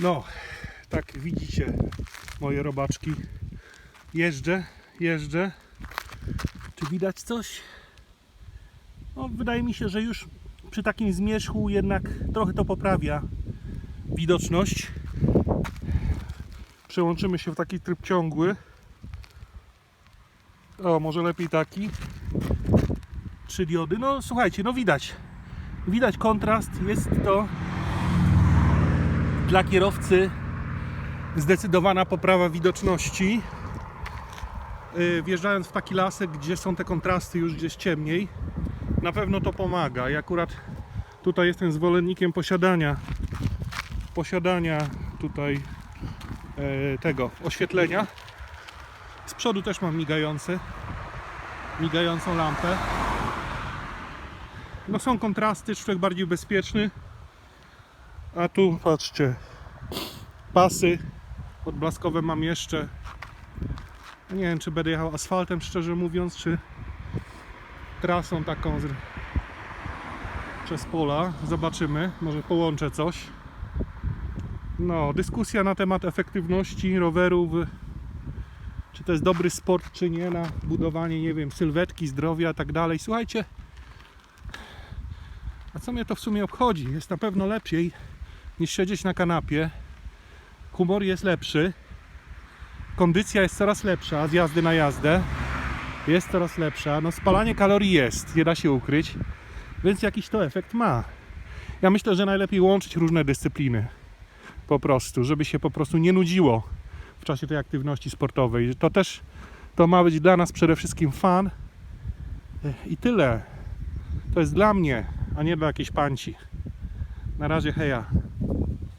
No, tak widzicie moje robaczki. Jeżdżę, jeżdżę. Czy widać coś? No, wydaje mi się, że już przy takim zmierzchu jednak trochę to poprawia widoczność. Przełączymy się w taki tryb ciągły. O, może lepiej taki. Trzy diody. No słuchajcie, no widać. Widać kontrast. Jest to dla kierowcy zdecydowana poprawa widoczności. Yy, Wjeżdżając w taki lasek, gdzie są te kontrasty już gdzieś ciemniej, na pewno to pomaga. I akurat tutaj jestem zwolennikiem posiadania posiadania tutaj e, tego oświetlenia. Z przodu też mam migające migającą lampę. No są kontrasty, człowiek bardziej bezpieczny. A tu patrzcie, pasy odblaskowe mam jeszcze. Nie wiem, czy będę jechał asfaltem, szczerze mówiąc, czy trasą taką z... przez pola. Zobaczymy, może połączę coś. No, dyskusja na temat efektywności rowerów. Czy to jest dobry sport, czy nie, na budowanie, nie wiem, sylwetki, zdrowia i tak dalej. Słuchajcie, a co mnie to w sumie obchodzi? Jest na pewno lepiej niż siedzieć na kanapie. Humor jest lepszy. Kondycja jest coraz lepsza z jazdy na jazdę. Jest coraz lepsza. No spalanie kalorii jest, nie da się ukryć. Więc jakiś to efekt ma. Ja myślę, że najlepiej łączyć różne dyscypliny. Po prostu, żeby się po prostu nie nudziło w czasie tej aktywności sportowej. To też to ma być dla nas przede wszystkim fan. I tyle. To jest dla mnie, a nie dla jakiejś panci. Na razie heja.